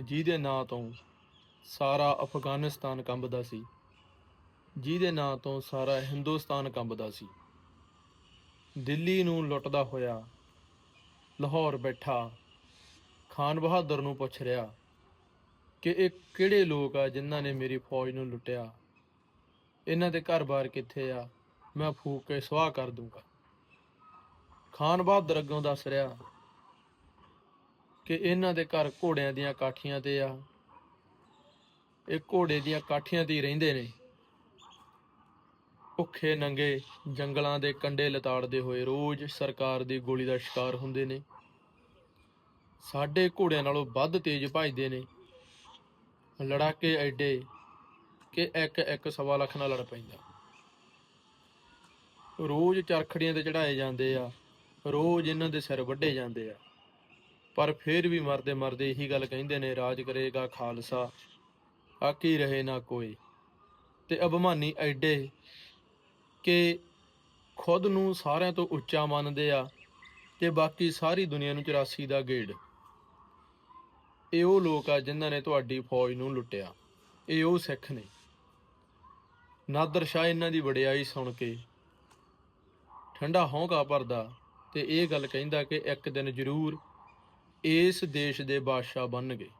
ਜਿਹਦੇ ਨਾਂ ਤੋਂ ਸਾਰਾ ਅਫਗਾਨਿਸਤਾਨ ਕੰਬਦਾ ਸੀ, ਜਿਹਦੇ ਨਾਂ ਤੋਂ ਸਾਰਾ ਹਿੰਦੁਸਤਾਨ ਕੰਬਦਾ ਸੀ। ਦਿੱਲੀ ਨੂੰ ਲੁੱਟਦਾ ਹੋਇਆ ਲਾਹੌਰ ਬੈਠਾ ਖਾਨ ਬਹਾਦਰ ਨੂੰ ਪੁੱਛ ਰਿਹਾ ਕਿ ਇਹ ਕਿਹੜੇ ਲੋਕ ਆ ਜਿਨ੍ਹਾਂ ਨੇ ਮੇਰੀ ਫੌਜ ਨੂੰ ਲੁੱਟਿਆ? ਇਹਨਾਂ ਦੇ ਘਰ-ਬਾਰ ਕਿੱਥੇ ਆ? ਮੈਂ ਫੂਕ ਕੇ ਸਵਾਹ ਕਰ ਦੂੰਗਾ। ਖਾਨ ਬਹਾਦਰ ਅੱਗੋਂ ਦੱਸ ਰਿਹਾ ਕਿ ਇਹਨਾਂ ਦੇ ਘਰ ਘੋੜਿਆਂ ਦੀਆਂ ਕਾਠੀਆਂ ਤੇ ਆ। ਇਹ ਘੋੜੇ ਦੀਆਂ ਕਾਠੀਆਂ ਤੇ ਹੀ ਰਹਿੰਦੇ ਨੇ। ਭੁੱਖੇ ਨੰਗੇ ਜੰਗਲਾਂ ਦੇ ਕੰਡੇ ਲਤਾੜਦੇ ਹੋਏ ਰੋਜ਼ ਸਰਕਾਰ ਦੀ ਗੋਲੀ ਦਾ ਸ਼ਿਕਾਰ ਹੁੰਦੇ ਨੇ। ਸਾਡੇ ਘੋੜਿਆਂ ਨਾਲੋਂ ਵੱਧ ਤੇਜ਼ ਭੱਜਦੇ ਨੇ। ਲੜਾਕੇ ਐਡੇ ਕਿ ਇੱਕ ਇੱਕ ਸਵਾ ਲੱਖ ਨਾਲ ਲੜ ਪੈਂਦਾ। ਰੋਜ਼ ਚਰਖੜੀਆਂ ਤੇ ਚੜਾਏ ਜਾਂਦੇ ਆ। ਰੋਜ਼ ਇਹਨਾਂ ਦੇ ਸਿਰ ਵੱਢੇ ਜਾਂਦੇ ਆ। ਪਰ ਫਿਰ ਵੀ ਮਰਦੇ ਮਰਦੇ ਇਹੀ ਗੱਲ ਕਹਿੰਦੇ ਨੇ, ਰਾਜ ਕਰੇਗਾ ਖਾਲਸਾ। ਆਕੀ ਰਹੇ ਨਾ ਕੋਈ। ਤੇ ਅਭਿਮਾਨੀ ਐਡੇ ਕਿ ਖੁਦ ਨੂੰ ਸਾਰਿਆਂ ਤੋਂ ਉੱਚਾ ਮੰਨਦੇ ਆ ਤੇ ਬਾਕੀ ਸਾਰੀ ਦੁਨੀਆ ਨੂੰ 84 ਦਾ ਗੇੜ। ਇਹ ਉਹ ਲੋਕ ਆ ਜਿਨ੍ਹਾਂ ਨੇ ਤੁਹਾਡੀ ਫੌਜ ਨੂੰ ਲੁੱਟਿਆ। ਇਹ ਉਹ ਸਿੱਖ ਨੇ। ਨਾਦਰ ਸ਼ਾਹ ਇਹਨਾਂ ਦੀ ਵਡਿਆਈ ਸੁਣ ਕੇ ਠੰਡਾ ਹੌਂਕਾ ਭਰਦਾ ਤੇ ਇਹ ਗੱਲ ਕਹਿੰਦਾ ਕਿ ਇੱਕ ਦਿਨ ਜ਼ਰੂਰ ਇਸ ਦੇਸ਼ ਦੇ ਬਾਦਸ਼ਾਹ ਬਣ ਗਏ।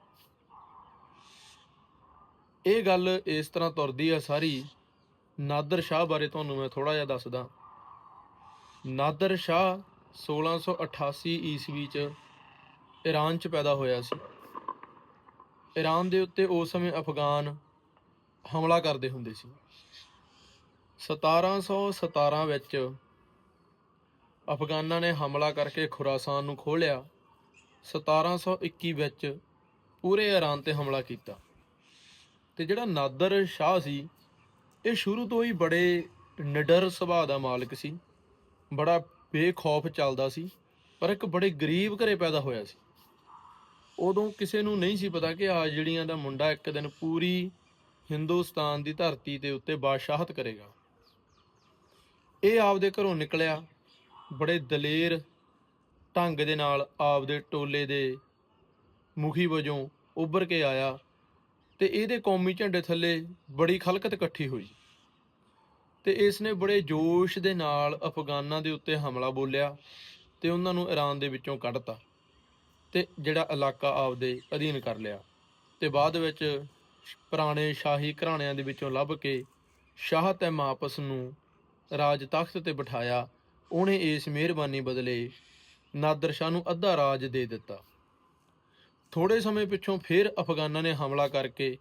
ਇਹ ਗੱਲ ਇਸ ਤਰ੍ਹਾਂ ਤੁਰਦੀ ਆ ਸਾਰੀ। ਨਾਦਰ ਸ਼ਾਹ ਬਾਰੇ ਤੁਹਾਨੂੰ ਮੈਂ ਥੋੜਾ ਜਿਹਾ ਦੱਸਦਾ। ਨਾਦਰ ਸ਼ਾਹ 1688 ਈਸਵੀ ਚ ਈਰਾਨ ਚ ਪੈਦਾ ਹੋਇਆ ਸੀ। ਈਰਾਨ ਦੇ ਉੱਤੇ ਉਸ ਸਮੇਂ ਅਫਗਾਨ ਹਮਲਾ ਕਰਦੇ ਹੁੰਦੇ ਸੀ। 1717 ਵਿੱਚ ਅਫਗਾਨਾਂ ਨੇ ਹਮਲਾ ਕਰਕੇ ਖੁਰਾਸਾਨ ਨੂੰ ਖੋਲਿਆ 1721 ਵਿੱਚ ਪੂਰੇ ਈਰਾਨ ਤੇ ਹਮਲਾ ਕੀਤਾ। ਤੇ ਜਿਹੜਾ ਨਾਦਰ ਸ਼ਾਹ ਸੀ, ਇਹ ਸ਼ੁਰੂ ਤੋਂ ਹੀ ਬੜੇ ਨਿਡਰ ਸੁਭਾਅ ਦਾ ਮਾਲਕ ਸੀ। ਬੜਾ ਬੇਖੌਫ ਚੱਲਦਾ ਸੀ, ਪਰ ਇੱਕ ਬੜੇ ਗਰੀਬ ਘਰੇ ਪੈਦਾ ਹੋਇਆ ਸੀ। ਉਦੋਂ ਕਿਸੇ ਨੂੰ ਨਹੀਂ ਸੀ ਪਤਾ ਕਿ ਆ ਜਿਹੜੀਆਂ ਦਾ ਮੁੰਡਾ ਇੱਕ ਦਿਨ ਪੂਰੀ ਹਿੰਦੁਸਤਾਨ ਦੀ ਧਰਤੀ ਦੇ ਉੱਤੇ ਬਾਦਸ਼ਾਹਤ ਕਰੇਗਾ। ਇਹ ਆਪਦੇ ਘਰੋਂ ਨਿਕਲਿਆ, ਬੜੇ ਦਲੇਰ ਢੰਗ ਦੇ ਨਾਲ ਆਪਦੇ ਟੋਲੇ ਦੇ ਮੁਖੀ ਵਜੋਂ ਉੱਭਰ ਕੇ ਆਇਆ ਤੇ ਇਹਦੇ ਕੌਮੀ ਝੰਡੇ ਥੱਲੇ ਬੜੀ ਖਲਕਤ ਇਕੱਠੀ ਹੋਈ ਤੇ ਇਸ ਨੇ ਬੜੇ ਜੋਸ਼ ਦੇ ਨਾਲ ਅਫਗਾਨਾਂ ਦੇ ਉੱਤੇ ਹਮਲਾ ਬੋਲਿਆ ਤੇ ਉਹਨਾਂ ਨੂੰ ਈਰਾਨ ਦੇ ਵਿੱਚੋਂ ਕੱਢਤਾ ਤੇ ਜਿਹੜਾ ਇਲਾਕਾ ਆਪਦੇ ਅਧੀਨ ਕਰ ਲਿਆ ਤੇ ਬਾਅਦ ਵਿੱਚ ਪੁਰਾਣੇ ਸ਼ਾਹੀ ਘਰਾਣਿਆਂ ਦੇ ਵਿੱਚੋਂ ਲੱਭ ਕੇ ਸ਼ਾਹ ਤੈਮਾਪਸ ਨੂੰ ਰਾਜ ਤਖਤ ਤੇ ਬਿਠਾਇਆ, ਉਹਨੇ ਇਸ ਮਿਹਰਬਾਨੀ ਬਦਲੇ ਨਾਦਰ ਸ਼ਾਹ ਨੂੰ ਅੱਧਾ ਰਾਜ ਦੇ ਦਿੱਤਾ। ਥੋੜੇ ਸਮੇਂ ਪਿੱਛੋਂ ਫਿਰ ਅਫਗਾਨਾਂ ਨੇ ਹਮਲਾ ਕਰਕੇ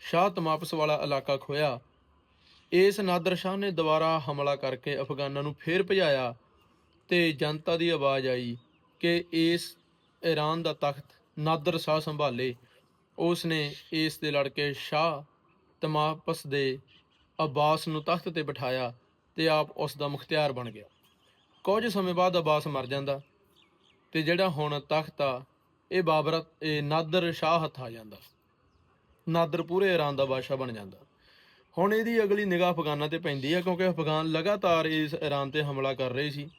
ਸ਼ਾਹ ਤਮਾਪਸ ਵਾਲਾ ਇਲਾਕਾ ਖੋਇਆ ਇਸ ਨਾਦਰ ਸ਼ਾਹ ਨੇ ਦੁਬਾਰਾ ਹਮਲਾ ਕਰਕੇ ਅਫਗਾਨਾਂ ਨੂੰ ਫਿਰ ਭਜਾਇਆ ਤੇ ਜਨਤਾ ਦੀ ਆਵਾਜ਼ ਆਈ ਕਿ ਇਸ ਈਰਾਨ ਦਾ ਤਖਤ ਨਾਦਰ ਸ਼ਾਹ ਸੰਭਾਲੇ। ਉਸ ਨੇ ਇਸ ਦੇ ਲੜਕੇ ਸ਼ਾਹ ਤਮਾਪਸ ਦੇ ਅਬਾਸ ਨੂੰ ਤਖਤ ਤੇ ਬਿਠਾਇਆ ਤੇ ਆਪ ਉਸ ਦਾ ਮੁਖਤਿਆਰ ਬਣ ਗਿਆ। ਕੁਝ ਸਮੇਂ ਬਾਅਦ ਅਬਾਸ ਮਰ ਜਾਂਦਾ ਤੇ ਜਿਹੜਾ ਹੁਣ ਤਖਤ ਆ, ਇਹ ਬਾਬਰ ਇਹ ਨਾਦਰ ਸ਼ਾਹ ਹੱਥ ਆ ਜਾਂਦਾ। ਨਾਦਰ ਪੂਰੇ ਈਰਾਨ ਦਾ ਬਾਦਸ਼ਾਹ ਬਣ ਜਾਂਦਾ। ਹੁਣ ਇਹਦੀ ਅਗਲੀ ਨਿਗਾਹ ਅਫਗਾਨਾਂ ਤੇ ਪੈਂਦੀ ਆ, ਕਿਉਂਕਿ ਅਫਗਾਨ ਲਗਾਤਾਰ ਇਸ ਈਰਾਨ ਤੇ ਹਮਲਾ ਕਰ ਰਹੇ ਸੀ।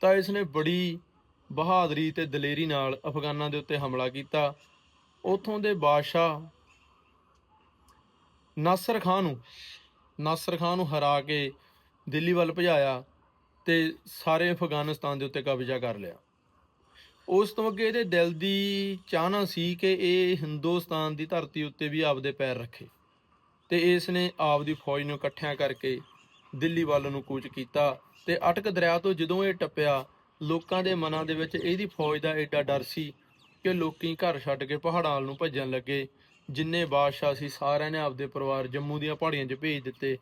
ਤਾਂ ਇਸ ਨੇ ਬੜੀ ਬਹਾਦਰੀ ਤੇ ਦਲੇਰੀ ਨਾਲ ਅਫਗਾਨਾਂ ਦੇ ਉੱਤੇ ਹਮਲਾ ਕੀਤਾ। ਉਥੋਂ ਦੇ ਬਾਦਸ਼ਾਹ ਨਾਸਰ ਖਾਨ ਨੂੰ, ਨਾਸਰ ਖਾਨ ਨੂੰ ਹਰਾ ਕੇ ਦਿੱਲੀ ਵੱਲ ਭਜਾਇਆ ਤੇ ਸਾਰੇ ਅਫਗਾਨਿਸਤਾਨ ਦੇ ਉੱਤੇ ਕਬਜ਼ਾ ਕਰ ਲਿਆ। ਉਸ ਤੋਂ ਅੱਗੇ ਇਹਦੇ ਦਿਲ ਦੀ ਚਾਹਨਾ ਸੀ ਕਿ ਇਹ ਹਿੰਦੁਸਤਾਨ ਦੀ ਧਰਤੀ ਉੱਤੇ ਵੀ ਆਪਦੇ ਪੈਰ ਰੱਖੇ। ਤੇ ਇਸ ਨੇ ਆਪਦੀ ਫੌਜ ਨੂੰ ਇਕੱਠਿਆਂ ਕਰਕੇ ਦਿੱਲੀ ਵੱਲ ਨੂੰ ਕੂਚ ਕੀਤਾ ਤੇ ਅਟਕ ਦਰਿਆ ਤੋਂ ਜਦੋਂ ਇਹ ਟੱਪਿਆ, ਲੋਕਾਂ ਦੇ ਮਨਾਂ ਦੇ ਵਿੱਚ ਇਹਦੀ ਫੌਜ ਦਾ ਏਡਾ ਡਰ ਸੀ ਕਿ ਲੋਕੀ ਘਰ ਛੱਡ ਕੇ ਪਹਾੜਾਂ ਵੱਲ ਨੂੰ ਭੱਜਣ ਲੱਗੇ। ਜਿੰਨੇ ਬਾਦਸ਼ਾਹ ਸੀ, ਸਾਰਿਆਂ ਨੇ ਆਪਦੇ ਪਰਿਵਾਰ ਜੰਮੂ ਦੀਆਂ ਪਹਾੜੀਆਂ 'ਚ ਭੇਜ ਦਿੱਤੇ।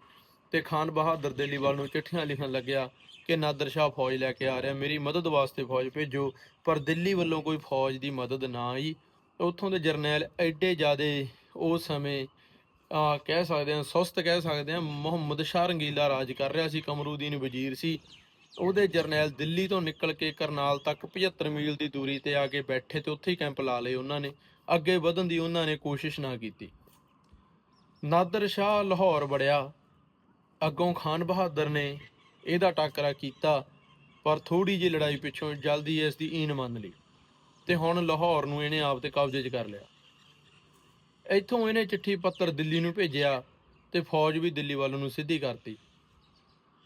ਤੇ ਖਾਨ ਬਹਾਦਰ ਦਿੱਲੀ ਵੱਲ ਨੂੰ ਚਿੱਠੀਆਂ ਲਿਖਣ ਲੱਗਿਆ ਕਿ ਨਾਦਰ ਸ਼ਾਹ ਫੌਜ ਲੈ ਕੇ ਆ ਰਿਹਾ, ਮੇਰੀ ਮਦਦ ਵਾਸਤੇ ਫੌਜ ਭੇਜੋ, ਪਰ ਦਿੱਲੀ ਵੱਲੋਂ ਕੋਈ ਫੌਜ ਦੀ ਮਦਦ ਨਾ ਆਈ। ਉੱਥੋਂ ਦੇ ਜਰਨੈਲ ਐਡੇ ਜ਼ਿਆਦੇ ਉਸ ਸਮੇਂ, ਆ, ਕਹਿ ਸਕਦੇ ਹਾਂ, ਸੁਸਤ ਕਹਿ ਸਕਦੇ ਹਾਂ, ਮੁਹੰਮਦ ਸ਼ਾਹ ਰੰਗੀਲਾ ਰਾਜ ਕਰ ਰਿਹਾ ਸੀ, ਕਮਰੂਦੀਨ ਵਜ਼ੀਰ ਸੀ। ਉਹਦੇ ਜਰਨੈਲ ਦਿੱਲੀ ਤੋਂ ਨਿਕਲ ਕੇ ਕਰਨਾਲ ਤੱਕ 75 ਮੀਲ ਦੀ ਦੂਰੀ ਤੇ ਆ ਕੇ ਬੈਠੇ ਤੇ ਉੱਥੇ ਹੀ ਕੈਂਪ ਲਾ ਲਏ ਉਹਨਾਂ ਨੇ। ਅੱਗੇ ਵਧਣ ਦੀ ਉਹਨਾਂ ਨੇ ਕੋਸ਼ਿਸ਼ ਨਾ ਕੀਤੀ। ਨਾਦਰ ਸ਼ਾਹ ਲਾਹੌਰ ਵੜਿਆ। ਅੱਗੋਂ ਖਾਨ ਬਹਾਦਰ ਨੇ ਇਹਦਾ ਟਾਕਰਾ ਕੀਤਾ, ਪਰ ਥੋੜੀ ਜਿਹੀ ਲੜਾਈ ਪਿੱਛੋਂ ਜਲਦੀ ਇਸ ਦੀ ਈਨ ਮੰਨ ਲਈ ਤੇ ਹੁਣ ਲਾਹੌਰ ਨੂੰ ਇਹਨੇ ਆਪ ਤੇ ਕਬਜ਼ੇ 'ਚ ਕਰ ਲਿਆ। ਇੱਥੋਂ ਇਹਨੇ ਚਿੱਠੀ ਪੱਤਰ ਦਿੱਲੀ ਨੂੰ ਭੇਜਿਆ ਤੇ ਫੌਜ ਵੀ ਦਿੱਲੀ ਵੱਲ ਨੂੰ ਸਿੱਧੀ ਕਰਤੀ।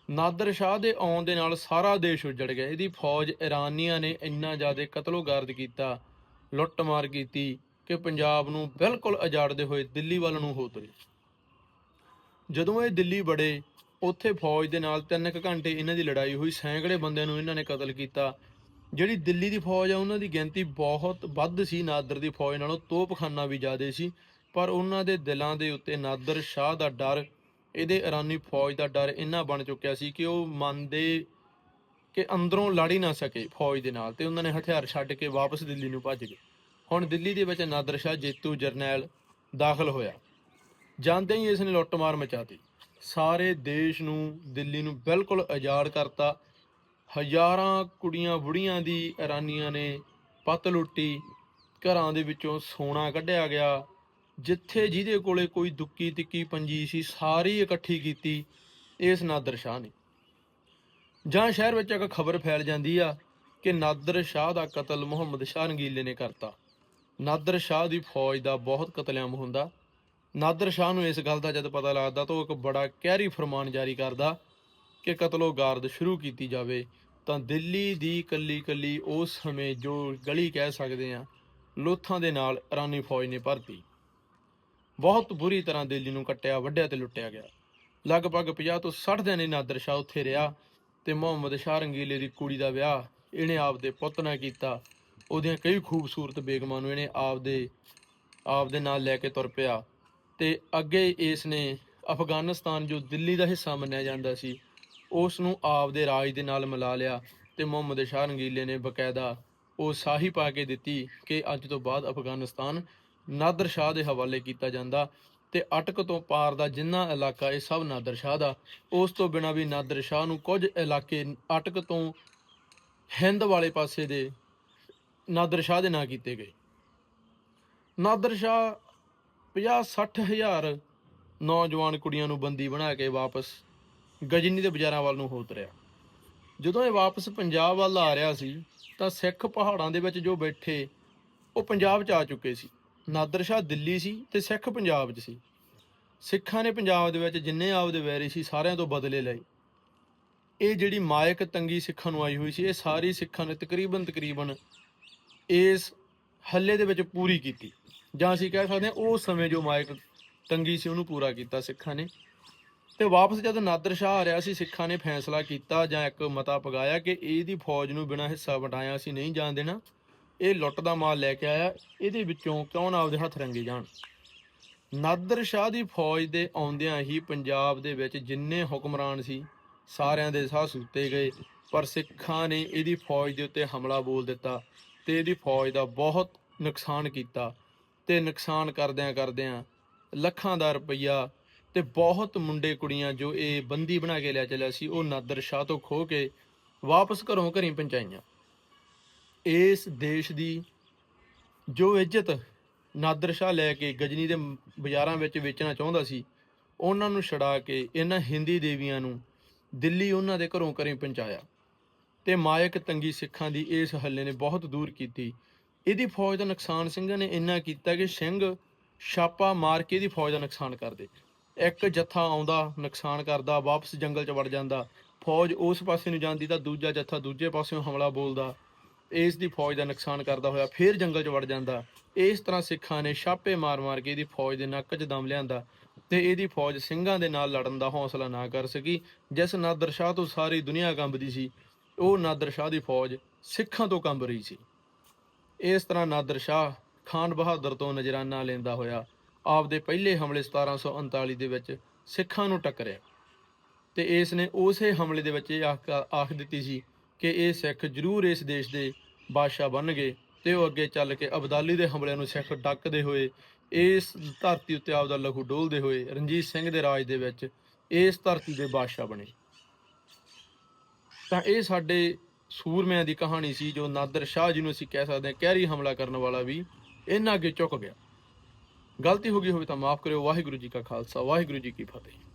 ਨਾਦਰ ਸ਼ਾਹ ਦੇ ਆਉਣ ਦੇ ਨਾਲ ਸਾਰਾ ਦੇਸ਼ ਉੱਜੜ ਗਿਆ। ਇਹਦੀ ਫੌਜ ਇਰਾਨੀਆਂ ਨੇ ਇੰਨਾ ਜ਼ਿਆਦਾ ਕਤਲੋਗਾਰਦ ਕੀਤਾ, ਲੁੱਟਮਾਰ ਕੀਤੀ ਕਿ ਪੰਜਾਬ ਨੂੰ ਬਿਲਕੁਲ ਉਜਾੜਦੇ ਹੋਏ ਦਿੱਲੀ ਵੱਲ ਨੂੰ ਹੋ ਤੁਰੇ। ਜਦੋਂ ਇਹ ਦਿੱਲੀ ਵੜੇ, ਉੱਥੇ ਫੌਜ ਦੇ ਨਾਲ 3 ਘੰਟੇ ਇਹਨਾਂ ਦੀ ਲੜਾਈ ਹੋਈ, ਸੈਂਕੜੇ ਬੰਦਿਆਂ ਨੂੰ ਇਹਨਾਂ ਨੇ ਕਤਲ ਕੀਤਾ। ਜਿਹੜੀ ਦਿੱਲੀ ਦੀ ਫੌਜ ਆ, ਉਹਨਾਂ ਦੀ ਗਿਣਤੀ ਬਹੁਤ ਵੱਧ ਸੀ, ਨਾਦਰ ਦੀ ਫੌਜ ਨਾਲੋਂ ਤੋਪਖਾਨਾ ਵੀ ਜ਼ਿਆਦਾ ਸੀ। ਪਰ ਉਹਨਾਂ ਦੇ ਦਿਲਾਂ ਦੇ ਉੱਤੇ ਨਾਦਰ ਸ਼ਾਹ ਦਾ ਡਰ, ਇਹਦੇ ਇਰਾਨੀ ਫੌਜ ਦਾ ਡਰ ਇੰਨਾ ਬਣ ਚੁੱਕਿਆ ਸੀ ਕਿ ਉਹ ਮੰਨਦੇ ਕਿ ਅੰਦਰੋਂ ਲੜ ਹੀ ਨਾ ਸਕੇ ਫੌਜ ਦੇ ਨਾਲ ਤੇ ਉਹਨਾਂ ਨੇ ਹਥਿਆਰ ਛੱਡ ਕੇ ਵਾਪਸ ਦਿੱਲੀ ਨੂੰ ਭੱਜ ਗਏ। ਹੁਣ ਦਿੱਲੀ ਦੇ ਵਿੱਚ ਨਾਦਰ ਸ਼ਾਹ ਜੇਤੂ ਜਰਨੈਲ ਦਾਖਲ ਹੋਇਆ। ਜਾਂਦੇ ਹੀ ਇਸ ਨੇ ਲੁੱਟਮਾਰ ਮਚਾਤੀ ਸਾਰੇ ਦੇਸ਼ ਨੂੰ, ਦਿੱਲੀ ਨੂੰ ਬਿਲਕੁਲ ਆਜ਼ਾਦ ਕਰਤਾ। ਹਜ਼ਾਰਾਂ ਕੁੜੀਆਂ ਬੁੜੀਆਂ ਦੀ ਇਰਾਨੀਆਂ ਨੇ ਪਤ ਲੁੱਟੀ, ਘਰਾਂ ਦੇ ਵਿੱਚੋਂ ਸੋਨਾ ਕੱਢਿਆ ਗਿਆ। ਜਿੱਥੇ ਜਿਹਦੇ ਕੋਲੇ ਕੋਈ ਦੁੱਕੀ ਤਿੱਕੀ ਪੰਜੀ ਸੀ, ਸਾਰੀ ਇਕੱਠੀ ਕੀਤੀ ਇਸ ਨਾਦਰ ਸ਼ਾਹ ਨੇ। ਜਾਂ ਸ਼ਹਿਰ ਵਿੱਚ ਇੱਕ ਖਬਰ ਫੈਲ ਜਾਂਦੀ ਆ ਕਿ ਨਾਦਰ ਸ਼ਾਹ ਦਾ ਕਤਲ ਮੁਹੰਮਦ ਸ਼ਾਹ ਰੰਗੀਲੇ ਨੇ ਕਰਤਾ। ਨਾਦਰ ਸ਼ਾਹ ਦੀ ਫੌਜ ਦਾ ਬਹੁਤ ਕਤਲੇਆਮ ਹੁੰਦਾ। ਨਾਦਰ ਸ਼ਾਹ ਨੂੰ ਇਸ ਗੱਲ ਦਾ ਜਦ ਪਤਾ ਲੱਗਦਾ ਤਾਂ ਉਹ ਇੱਕ ਬੜਾ ਕਹਿਰੀ ਫਰਮਾਨ ਜਾਰੀ ਕਰਦਾ ਕਿ ਕਤਲੋ ਗਾਰਦ ਸ਼ੁਰੂ ਕੀਤੀ ਜਾਵੇ, ਤਾਂ ਦਿੱਲੀ ਦੀ ਕੱਲੀ ਕੱਲੀ ਉਸ ਸਮੇਂ ਜੋ ਗਲੀ ਕਹਿ ਸਕਦੇ ਆ ਲੋਥਾਂ ਦੇ ਨਾਲ ਇਰਾਨੀ ਫੌਜ ਨੇ ਭਰਤੀ। ਬਹੁਤ ਬੁਰੀ ਤਰ੍ਹਾਂ ਦਿੱਲੀ ਨੂੰ ਕੱਟਿਆ, ਵੱਢਿਆ ਤੇ ਲੁੱਟਿਆ ਗਿਆ। ਲਗਭਗ 50 ਤੋਂ 60 ਦਿਨ ਇਹ ਨਾਦਰ ਸ਼ਾਹ ਉੱਥੇ ਰਿਹਾ ਤੇ ਮੁਹੰਮਦ ਸ਼ਾਹ ਰੰਗੀਲੇ ਦੀ ਕੁੜੀ ਦਾ ਵਿਆਹ ਇਹਨੇ ਆਪਦੇ ਪੁੱਤ ਨਾਲ ਕੀਤਾ। ਉਹਦੀਆਂ ਕਈ ਖੂਬਸੂਰਤ ਬੇਗਮਾਂ ਨੂੰ ਇਹਨੇ ਆਪਦੇ ਆਪਦੇ ਨਾਲ ਲੈ ਕੇ ਤੁਰ ਪਿਆ। ਤੇ ਅੱਗੇ ਇਸ ਨੇ ਅਫਗਾਨਿਸਤਾਨ, ਜੋ ਦਿੱਲੀ ਦਾ ਹਿੱਸਾ ਮੰਨਿਆ ਜਾਂਦਾ ਸੀ, ਉਸ ਨੂੰ ਆਪਦੇ ਰਾਜ ਦੇ ਨਾਲ ਮਿਲਾ ਲਿਆ ਤੇ ਮੁਹੰਮਦ ਸ਼ਾਹ ਰੰਗੀਲੇ ਨੇ ਬਕਾਇਦਾ ਉਹ ਸਾਹੀ ਪਾ ਕੇ ਦਿੱਤੀ ਕਿ ਅੱਜ ਤੋਂ ਬਾਅਦ ਅਫਗਾਨਿਸਤਾਨ ਨਾਦਰ ਸ਼ਾਹ ਦੇ ਹਵਾਲੇ ਕੀਤਾ ਜਾਂਦਾ ਤੇ ਅਟਕ ਤੋਂ ਪਾਰ ਦਾ ਜਿੰਨਾ ਇਲਾਕਾ ਇਹ ਸਭ ਨਾਦਰ ਸ਼ਾਹ ਦਾ, ਉਸ ਤੋਂ ਬਿਨਾ ਵੀ ਨਾਦਰ ਸ਼ਾਹ ਨੂੰ ਕੁਝ ਇਲਾਕੇ ਅਟਕ ਤੋਂ ਹਿੰਦ ਵਾਲੇ ਪਾਸੇ ਦੇ ਨਾਦਰ ਸ਼ਾਹ ਦੇ ਨਾਂ ਕੀਤੇ ਗਏ। ਨਾਦਰ ਸ਼ਾਹ 50-60 ਹਜ਼ਾਰ ਨੌਜਵਾਨ ਕੁੜੀਆਂ ਨੂੰ ਬੰਦੀ ਬਣਾ ਕੇ ਵਾਪਸ ਗਜਨੀ ਦੇ ਬਾਜ਼ਾਰਾਂ ਵੱਲ ਨੂੰ ਹੋ ਤੁਰਿਆ ਜਦੋਂ ਇਹ ਵਾਪਸ ਪੰਜਾਬ ਵੱਲ ਆ ਰਿਹਾ ਸੀ, ਤਾਂ ਸਿੱਖ ਪਹਾੜਾਂ ਦੇ ਵਿੱਚ ਜੋ ਬੈਠੇ, ਉਹ ਪੰਜਾਬ 'ਚ ਆ ਚੁੱਕੇ ਸੀ। ਨਾਦਰ ਸ਼ਾਹ ਦਿੱਲੀ ਸੀ ਤੇ ਸਿੱਖ ਪੰਜਾਬ 'ਚ ਸੀ। ਸਿੱਖਾਂ ਨੇ ਪੰਜਾਬ ਦੇ ਵਿੱਚ ਜਿੰਨੇ ਆਪਦੇ ਵੈਰੀ ਸੀ, ਸਾਰਿਆਂ ਤੋਂ ਬਦਲੇ ਲਏ। ਇਹ ਜਿਹੜੀ ਮਾਇਕ ਤੰਗੀ ਸਿੱਖਾਂ ਨੂੰ ਆਈ ਹੋਈ ਸੀ, ਇਹ ਸਾਰੀ ਸਿੱਖਾਂ ਨੇ ਤਕਰੀਬਨ ਤਕਰੀਬਨ ਇਸ ਹੱਲੇ ਦੇ ਵਿੱਚ ਪੂਰੀ ਕੀਤੀ। ਜਾਂ ਅਸੀਂ ਕਹਿ ਸਕਦੇ ਹਾਂ ਉਸ ਸਮੇਂ ਜੋ ਮਾਇਕ ਤੰਗੀ ਸੀ ਉਹਨੂੰ ਪੂਰਾ ਕੀਤਾ ਸਿੱਖਾਂ ਨੇ। ਤੇ ਵਾਪਸ ਜਦ ਨਾਦਰ ਸ਼ਾਹ ਆ ਰਿਹਾ ਸੀ, ਸਿੱਖਾਂ ਨੇ ਫੈਸਲਾ ਕੀਤਾ ਜਾਂ ਇੱਕ ਮਤਾ ਪਗਾਇਆ ਕਿ ਇਹਦੀ ਫੌਜ ਨੂੰ ਬਿਨਾਂ ਹਿੱਸਾ ਵਟਾਇਆ ਅਸੀਂ ਨਹੀਂ ਜਾਣ ਦੇਣਾ। ਇਹ ਲੁੱਟ ਦਾ ਮਾਲ ਲੈ ਕੇ ਆਇਆ, ਇਹਦੇ ਵਿੱਚੋਂ ਕਿਉਂ ਨਾ ਆਪਦੇ ਹੱਥ ਰੰਗੇ ਜਾਣ? ਨਾਦਰ ਸ਼ਾਹ ਦੀ ਫੌਜ ਦੇ ਆਉਂਦਿਆਂ ਹੀ ਪੰਜਾਬ ਦੇ ਵਿੱਚ ਜਿੰਨੇ ਹੁਕਮਰਾਨ ਸੀ, ਸਾਰਿਆਂ ਦੇ ਸਾਹ ਸੁੱਤੇ ਗਏ, ਪਰ ਸਿੱਖਾਂ ਨੇ ਇਹਦੀ ਫੌਜ ਦੇ ਉੱਤੇ ਹਮਲਾ ਬੋਲ ਦਿੱਤਾ ਤੇ ਇਹਦੀ ਫੌਜ ਦਾ ਬਹੁਤ ਨੁਕਸਾਨ ਕੀਤਾ। ਤੇ ਨੁਕਸਾਨ ਕਰਦਿਆਂ ਕਰਦਿਆਂ ਲੱਖਾਂ ਦਾ ਰੁਪਈਆ ਤੇ ਬਹੁਤ ਮੁੰਡੇ ਕੁੜੀਆਂ ਜੋ ਇਹ ਬੰਦੀ ਬਣਾ ਕੇ ਲਿਆ ਚੱਲਿਆ ਸੀ, ਉਹ ਨਾਦਰ ਸ਼ਾਹ ਤੋਂ ਖੋ ਕੇ ਵਾਪਸ ਘਰੋਂ ਘਰੀ ਪਹੁੰਚਾਈਆਂ। ਇਸ ਦੇਸ਼ ਦੀ ਜੋ ਇੱਜ਼ਤ ਨਾਦਰ ਸ਼ਾਹ ਲੈ ਕੇ ਗਜਨੀ ਦੇ ਬਾਜ਼ਾਰਾਂ ਵਿੱਚ ਵੇਚਣਾ ਚਾਹੁੰਦਾ ਸੀ, ਉਹਨਾਂ ਨੂੰ ਛਡਾ ਕੇ ਇਹਨਾਂ ਹਿੰਦੀ ਦੇਵੀਆਂ ਨੂੰ ਦਿੱਲੀ ਉਹਨਾਂ ਦੇ ਘਰੋਂ ਘਰੀ ਪਹੁੰਚਾਇਆ। ਤੇ ਮਾਇਕ ਤੰਗੀ ਸਿੱਖਾਂ ਦੀ ਇਸ ਹੱਲੇ ਨੇ ਬਹੁਤ ਦੂਰ ਕੀਤੀ। ਇਹਦੀ ਫੌਜ ਦਾ ਨੁਕਸਾਨ ਸਿੰਘਾਂ ਨੇ ਇੰਨਾ ਕੀਤਾ ਕਿ ਸਿੰਘ ਛਾਪਾ ਮਾਰ ਕੇ ਇਹਦੀ ਫੌਜ ਦਾ ਨੁਕਸਾਨ ਕਰਦੇ ਇੱਕ ਜੱਥਾ ਆਉਂਦਾ, ਨੁਕਸਾਨ ਕਰਦਾ, ਵਾਪਸ ਜੰਗਲ 'ਚ ਵੜ ਜਾਂਦਾ। ਫੌਜ ਉਸ ਪਾਸੇ ਨੂੰ ਜਾਂਦੀ ਤਾਂ ਦੂਜਾ ਜੱਥਾ ਦੂਜੇ ਪਾਸਿਓਂ ਹਮਲਾ ਬੋਲਦਾ। ਇਸ ਦੀ ਫੌਜ ਦਾ ਨੁਕਸਾਨ ਕਰਦਾ ਹੋਇਆ ਫੇਰ ਜੰਗਲ 'ਚ ਵੜ ਜਾਂਦਾ। ਇਸ ਤਰ੍ਹਾਂ ਸਿੱਖਾਂ ਨੇ ਛਾਪੇ ਮਾਰ-ਮਾਰ ਕੇ ਇਹਦੀ ਫੌਜ ਦੇ ਨੱਕ 'ਚ ਦਮ ਲਿਆਂਦਾ ਤੇ ਇਹਦੀ ਫੌਜ ਸਿੰਘਾਂ ਦੇ ਨਾਲ ਲੜਨ ਦਾ ਹੌਸਲਾ ਨਾ ਕਰ ਸਕੀ, ਜਿਸ ਨਾਦਰ ਸ਼ਾਹ ਤੋਂ ਸਾਰੀ ਦੁਨੀਆ ਕੰਬਦੀ ਸੀ। ਉਹ ਨਾਦਰ ਸ਼ਾਹ ਦੀ ਫੌਜ ਸਿੱਖਾਂ ਤੋਂ ਕੰਬ ਰਹੀ ਸੀ। ਇਸ ਤਰ੍ਹਾਂ ਨਾਦਰ ਸ਼ਾਹ ਖਾਨ ਬਹਾਦਰ ਤੋਂ ਨਜਰਾਨਾ ਲੈਂਦਾ ਹੋਇਆ ਆਪਦੇ ਪਹਿਲੇ ਹਮਲੇ 1739 ਦੇ ਵਿੱਚ ਸਿੱਖਾਂ ਨੂੰ ਟੱਕਰਿਆ ਤੇ ਇਸ ਨੇ ਉਸੇ ਹਮਲੇ ਦੇ ਵਿੱਚ ਇਹ ਆਖ ਆਖ ਦਿੱਤੀ ਸੀ ਕਿ ਇਹ ਸਿੱਖ ਜ਼ਰੂਰ ਇਸ ਦੇਸ਼ ਦੇ ਬਾਦਸ਼ਾਹ ਬਣਨਗੇ ਤੇ ਉਹ ਅੱਗੇ ਚੱਲ ਕੇ ਅਬਦਾਲੀ ਦੇ ਹਮਲਿਆਂ ਨੂੰ ਸਿੱਖ ਡੱਕਦੇ ਹੋਏ ਇਸ ਧਰਤੀ ਉੱਤੇ ਆਪਦਾ ਲਹੂ ਡੋਲਦੇ ਹੋਏ ਰਣਜੀਤ ਸਿੰਘ ਦੇ ਰਾਜ ਦੇ ਵਿੱਚ ਇਸ ਧਰਤੀ ਦੇ ਬਾਦਸ਼ਾਹ ਬਣੇ। ਤਾਂ ਇਹ ਸਾਡੇ ਸੂਰਮਿਆਂ ਦੀ ਕਹਾਣੀ ਸੀ, ਜੋ ਨਾਦਰ ਸ਼ਾਹ ਜਿਹਨੂੰ ਅਸੀਂ ਕਹਿ ਸਕਦੇ ਹਾਂ ਕਹਿਰੀ ਹਮਲਾ ਕਰਨ ਵਾਲਾ ਵੀ ਇਹਨਾਂ ਅੱਗੇ ਝੁਕ ਗਿਆ। ਗਲਤੀ ਹੋ ਗਈ ਹੋਵੇ ਤਾਂ ਮਾਫ ਕਰਿਓ, ਵਾਹਿਗੁਰੂ ਜੀ ਕਾ ਖਾਲਸਾ, ਵਾਹਿਗੁਰੂ ਜੀ ਕੀ ਫਤਿਹ।